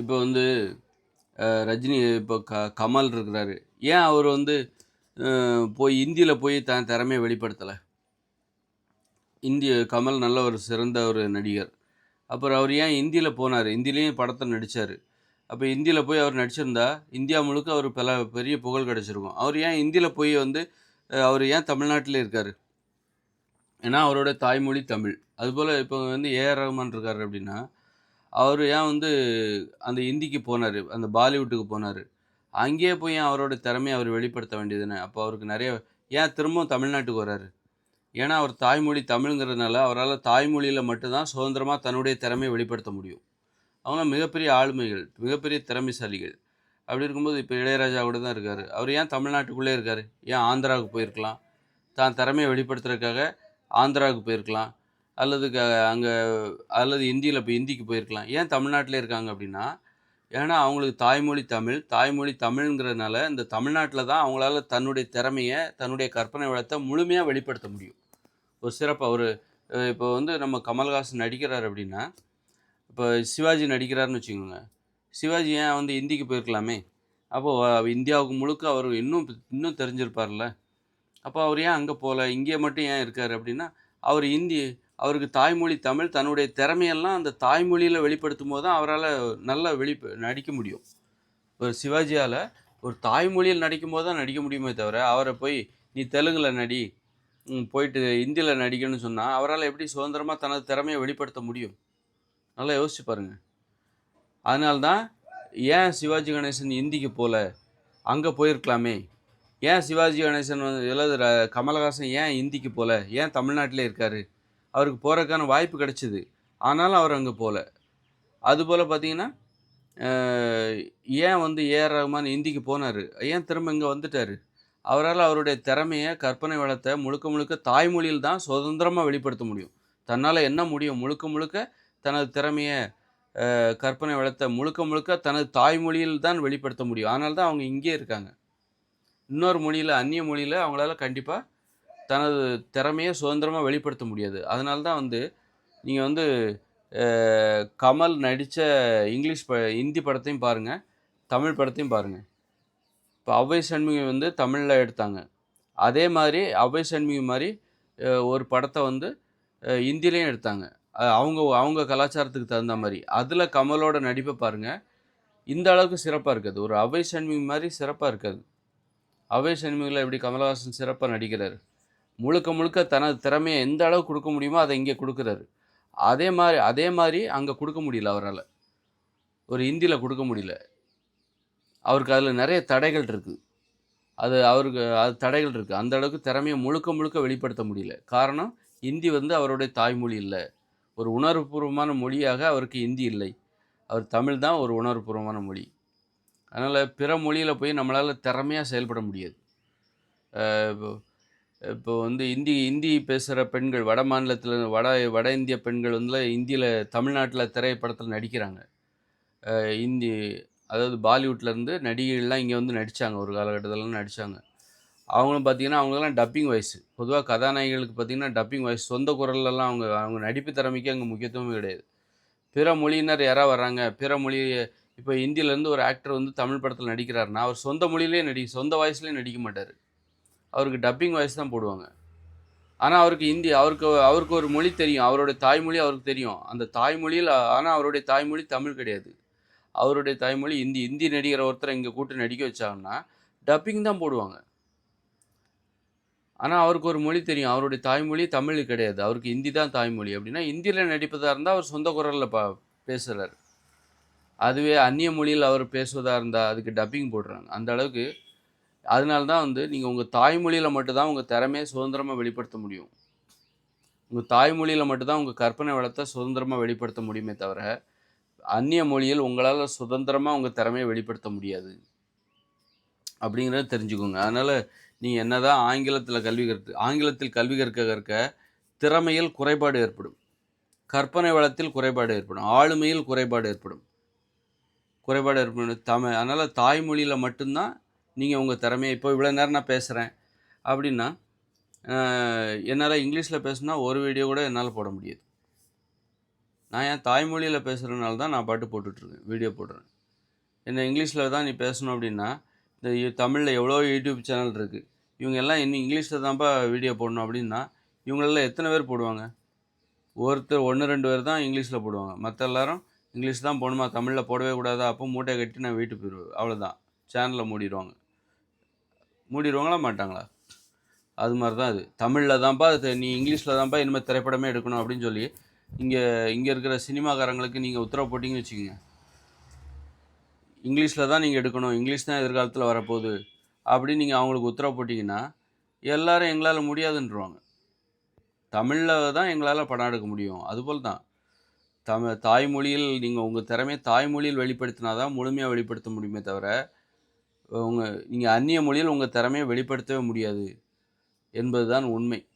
இப்போ வந்து ரஜினி இப்போ க கமல் இருக்கிறாரு. ஏன் அவர் வந்து போய் இந்தியில் போய் தன் திறமையை வெளிப்படுத்தலை? இந்திய கமல் நல்ல ஒரு சிறந்த ஒரு நடிகர். அப்புறம் அவர் ஏன் இந்தியில் போனார்? இந்தியிலையும் படத்தை நடித்தார் அப்போ இந்தியில் போய் அவர் நடிச்சிருந்தா இந்தியா முழுக்க அவர் பல பெரிய புகழ் கிடச்சிருக்கும். அவர் ஏன் இந்தியில் போய் வந்து அவர் ஏன் தமிழ்நாட்டிலே இருக்கார்? ஏன்னா அவரோட தாய்மொழி தமிழ். அதுபோல் இப்போ வந்து ஏஆர் ரஹ்மான் இருக்கார் அப்படின்னா அவர் ஏன் வந்து அந்த இந்திக்கு போனார் அந்த பாலிவுட்டுக்கு போனார். அங்கேயே போய் ஏன் அவரோட திறமையை அவர் வெளிப்படுத்த வேண்டியதுன்னு? அப்போ அவருக்கு நிறைய ஏன் திரும்பவும் தமிழ்நாட்டுக்கு வர்றாரு ஏன்னா அவர் தாய்மொழி தமிழ்ங்கிறதுனால அவரால் தாய்மொழியில் மட்டும்தான் சுதந்திரமாக தன்னுடைய திறமையை வெளிப்படுத்த முடியும். அவங்களாம் மிகப்பெரிய ஆளுமைகள் மிகப்பெரிய திறமைசாலிகள். அப்படி இருக்கும்போது இப்போ இளையராஜா கூட தான் இருக்கார். அவர் ஏன் தமிழ்நாட்டுக்குள்ளே இருக்கார்? ஏன் ஆந்திராவுக்கு போயிருக்கலாம்? தான் திறமையை வெளிப்படுத்துறதுக்காக ஆந்திராவுக்கு போயிருக்கலாம்? அல்லது க அங்கே அல்லது இந்தியில் இப்போ இந்திக்கு போயிருக்கலாம். ஏன் தமிழ்நாட்டில் இருக்காங்க அப்படின்னா ஏன்னா அவங்களுக்கு தாய்மொழி தமிழ் தாய்மொழி தமிழ்ங்கிறதுனால இந்த தமிழ்நாட்டில் தான் அவங்களால தன்னுடைய திறமையை தன்னுடைய கற்பனை வளத்தை முழுமையாக வெளிப்படுத்த முடியும். ஒரு சிறப்பாக ஒரு இப்போ வந்து நம்ம கமல்ஹாசன் நடிக்கிறார் அப்படின்னா இப்போ சிவாஜி நடிக்கிறாருன்னு வச்சுக்கோங்க. சிவாஜி ஏன் வந்து இந்திக்கு போயிருக்கலாமே? அப்போது இந்தியாவுக்கு முழுக்க அவர் இன்னும் இன்னும் தெரிஞ்சிருப்பார்ல அப்போ அவர் ஏன் அங்கே போகல இங்கே மட்டும் ஏன் இருக்கார் அப்படின்னா அவர் இந்தி அவருக்கு தாய்மொழி தமிழ் தன்னுடைய திறமையெல்லாம் அந்த தாய்மொழியில் வெளிப்படுத்தும் போது தான் அவரால் நல்லா வெளி நடிக்க முடியும். ஒரு சிவாஜியால் ஒரு தாய்மொழியில் நடிக்கும் போது தான் நடிக்க முடியுமே தவிர அவரை போய் நீ தெலுங்கில் நடி போயிட்டு இந்தியில் நடிக்கணும்னு சொன்னால் அவரால் எப்படி சுதந்திரமாக தனது திறமையை வெளிப்படுத்த முடியும்? நல்லா யோசிச்சு பாருங்கள் அதனால்தான் ஏன் சிவாஜி கணேசன் இந்திக்கு போகல அங்கே போயிருக்கலாமே? ஏன் சிவாஜி கணேசன் வந்து அல்லது கமலஹாசன் ஏன் இந்திக்கு போகல ஏன் தமிழ்நாட்டிலே இருக்கார்? அவருக்கு போகிறதுக்கான வாய்ப்பு கிடைச்சிது. ஆனாலும் அவர் அங்கே போகல அதுபோல் பார்த்தீங்கன்னா ஏன் வந்து ஏஆர் ரஹ்மான் இந்திக்கு போனார்? ஏன் திரும்ப இங்கே வந்துட்டார்? அவரால் அவருடைய திறமையை கற்பனை வளத்தை முழுக்க முழுக்க தாய்மொழியில் தான் சுதந்திரமாக வெளிப்படுத்த முடியும். தன்னால் என்ன முடியும்? முழுக்க முழுக்க தனது திறமையை கற்பனை வளத்தை முழுக்க முழுக்க தனது தாய்மொழியில் தான் வெளிப்படுத்த முடியும். அதனால தான் அவங்க இங்கே இருக்காங்க. இன்னொரு மொழியில் அந்நிய மொழியில் அவங்களால கண்டிப்பாக தனது திறமையை சுதந்திரமாக வெளிப்படுத்த முடியாது. அதனால தான் வந்து நீங்கள் வந்து கமல் நடித்த இங்கிலீஷ் ப இந்தி படத்தையும் பாருங்கள் தமிழ் படத்தையும் பாருங்கள் இப்போ அவ்வை சண்முகி வந்து தமிழில் எடுத்தாங்க. அதே மாதிரி அவ்வை சண்முகி மாதிரி ஒரு படத்தை வந்து இந்திலையும் எடுத்தாங்க. அவங்க அவங்க கலாச்சாரத்துக்கு தகுந்த மாதிரி. அதில் கமலோட நடிப்பை பாருங்கள் இந்த அளவுக்கு சிறப்பாக இருக்காது. ஒரு அவை சண்முகி மாதிரி சிறப்பாக இருக்காது. அவை சண்முகில் எப்படி கமலஹாசன் சிறப்பாக நடிக்கிறார்? முழுக்க முழுக்க தனது திறமையை எந்த அளவு கொடுக்க முடியுமோ அதை இங்கே கொடுக்குறாரு. அதே மாதிரி அதே மாதிரி அங்கே கொடுக்க முடியல அவரால். ஒரு ஹிந்தியில் கொடுக்க முடியல. அவருக்கு அதில் நிறைய தடைகள் இருக்குது அது அவருக்கு அது தடைகள் இருக்குது அந்த அளவுக்கு திறமையை முழுக்க முழுக்க வெளிப்படுத்த முடியல. காரணம் இந்தி வந்து அவருடைய தாய்மொழி இல்லை. ஒரு உணர்வுபூர்வமான மொழியாக அவருக்கு இந்தி இல்லை. அவர் தமிழ் தான் ஒரு உணர்வுபூர்வமான மொழி. அதனால் பிற மொழியில் போய் நம்மளால் திறமையாக செயல்பட முடியாது. இப்போ வந்து இந்தி இந்தி பேசுகிற பெண்கள் வட மாநிலத்தில் வட வட இந்திய பெண்கள் வந்து இந்தியில் தமிழ்நாட்டில் திரைப்படத்தில் நடிக்கிறாங்க. இந்தி அதாவது பாலிவுட்லேருந்து நடிகைகள்லாம் இங்கே வந்து நடித்தாங்க ஒரு காலகட்டத்திலலாம் நடித்தாங்க அவங்களும் பார்த்தீங்கன்னா அவங்கெல்லாம் டப்பிங் வாய்ஸ் பொதுவாக கதாநாயகிகளுக்கு பார்த்திங்கன்னா டப்பிங் வாய்ஸ் சொந்த குரல்லலாம் அவங்க அவங்க நடிப்பு திறமைக்கு அங்கே முக்கியத்துவமே கிடையாது. பிற மொழியினர் யாராவது வர்றாங்க? பிற மொழி இப்போ இந்தியிலேருந்து ஒரு ஆக்டர் வந்து தமிழ் படத்தில் நடிக்கிறாருன்னா அவர் சொந்த மொழியிலே நடி சொந்த வாய்ஸ்லேயே நடிக்க மாட்டார். அவருக்கு டப்பிங் வாய்ஸ் தான் போடுவாங்க. ஆனால் அவருக்கு இந்தி அவருக்கு அவருக்கு ஒரு மொழி தெரியும். அவருடைய தாய்மொழி அவருக்கு தெரியும். அந்த தாய்மொழியில் ஆனால் அவருடைய தாய்மொழி தமிழ் கிடையாது. அவருடைய தாய்மொழி இந்தி இந்தி நடிகர் ஒருத்தரை இங்கே கூட்டு நடிக்க வச்சாங்கன்னா டப்பிங் தான் போடுவாங்க. ஆனால் அவருக்கு ஒரு மொழி தெரியும். அவருடைய தாய்மொழி தமிழ் கிடையாது. அவருக்கு ஹிந்தி தான் தாய்மொழி. அப்படின்னா இந்தியில் நடிப்பதாக இருந்தால் அவர் சொந்த குரலில் பா பேசுகிறார் அதுவே அந்நிய மொழியில் அவர் பேசுவதாக இருந்தால் அதுக்கு டப்பிங் போடுறாங்க. அந்த அளவுக்கு அதனால தான் வந்து நீங்கள் உங்கள் தாய்மொழியில் மட்டும்தான் உங்கள் திறமையை சுதந்திரமாக வெளிப்படுத்த முடியும். உங்கள் தாய்மொழியில் மட்டும்தான் உங்கள் கற்பனை வளத்தை சுதந்திரமாக வெளிப்படுத்த முடியுமே தவிர அந்நிய மொழியில் உங்களால் சுதந்திரமாக உங்கள் திறமையை வெளிப்படுத்த முடியாது. அப்படிங்கிறத தெரிஞ்சுக்கோங்க. அதனால் நீங்கள் என்ன தான் ஆங்கிலத்தில் கல்வி கற்று ஆங்கிலத்தில் கல்வி கற்க கற்க திறமையில் குறைபாடு ஏற்படும். கற்பனை வளத்தில் குறைபாடு ஏற்படும். ஆளுமையில் குறைபாடு ஏற்படும். குறைபாடு ஏற்படும். தமிழ் அதனால் தாய்மொழியில் மட்டும்தான் நீங்கள் உங்கள் திறமையை இப்போ இவ்வளோ நேரம் நான் பேசுகிறேன் அப்படின்னா என்னால் இங்கிலீஷில் பேசுனா ஒரு வீடியோ கூட என்னால் போட முடியாது. நான் என் தாய்மொழியில் பேசுகிறனால தான் நான் பாட்டு போட்டுட்ருக்கேன் வீடியோ போடுறேன். என்ன இங்கிலீஷில் தான் நீ பேசணும் அப்படின்னா இந்த தமிழில் எவ்வளோ யூடியூப் சேனல் இருக்குது இவங்க எல்லாம் இன்னும் இங்கிலீஷில் தான்ப்பா வீடியோ போடணும் அப்படின்னா இவங்களெல்லாம் எத்தனை பேர் போடுவாங்க? ஒருத்தர் ஒன்று ரெண்டு பேர் தான் இங்கிலீஷில் போடுவாங்க. மற்ற எல்லாரும் இங்கிலீஷ் தான் போடணுமா? தமிழில் போடவே கூடாதா? அப்போ மூட்டை கட்டி நான் வீட்டுக்கு போயிடுவேன். அவ்வளோதான் சேனலில் மூடிடுவாங்க. மூடிடுவாங்களா மாட்டாங்களா? அது மாதிரி தான் இது. தமிழில் தான்ப்பா அது நீ இங்கிலீஷில் தான்ப்பா இனிமேல் திரைப்படமே எடுக்கணும் அப்படின்னு சொல்லி இங்கே இங்கே இருக்கிற சினிமாக்காரங்களுக்கு நீங்கள் உத்தரவு போட்டிங்கன்னு வச்சுக்கோங்க. இங்கிலீஷில் தான் நீங்கள் எடுக்கணும் இங்கிலீஷ் தான் எதிர்காலத்தில் வரப்போகுது அப்படின்னு நீங்கள் அவங்களுக்கு உத்தரவு போட்டிங்கன்னா எல்லோரும் எங்களால் முடியாதுன்றவாங்க. தமிழில் தான் எங்களால் படம் எடுக்க முடியும். அதுபோல் தான் தமிழ் தாய்மொழியில் நீங்கள் உங்கள் திறமையை தாய்மொழியில் வெளிப்படுத்தினா தான் முழுமையாக வெளிப்படுத்த முடியுமே தவிர உங்கள் நீங்கள் அந்நிய மொழியில் உங்கள் திறமையை வெளிப்படுத்தவே முடியாது என்பதுதான் உண்மை.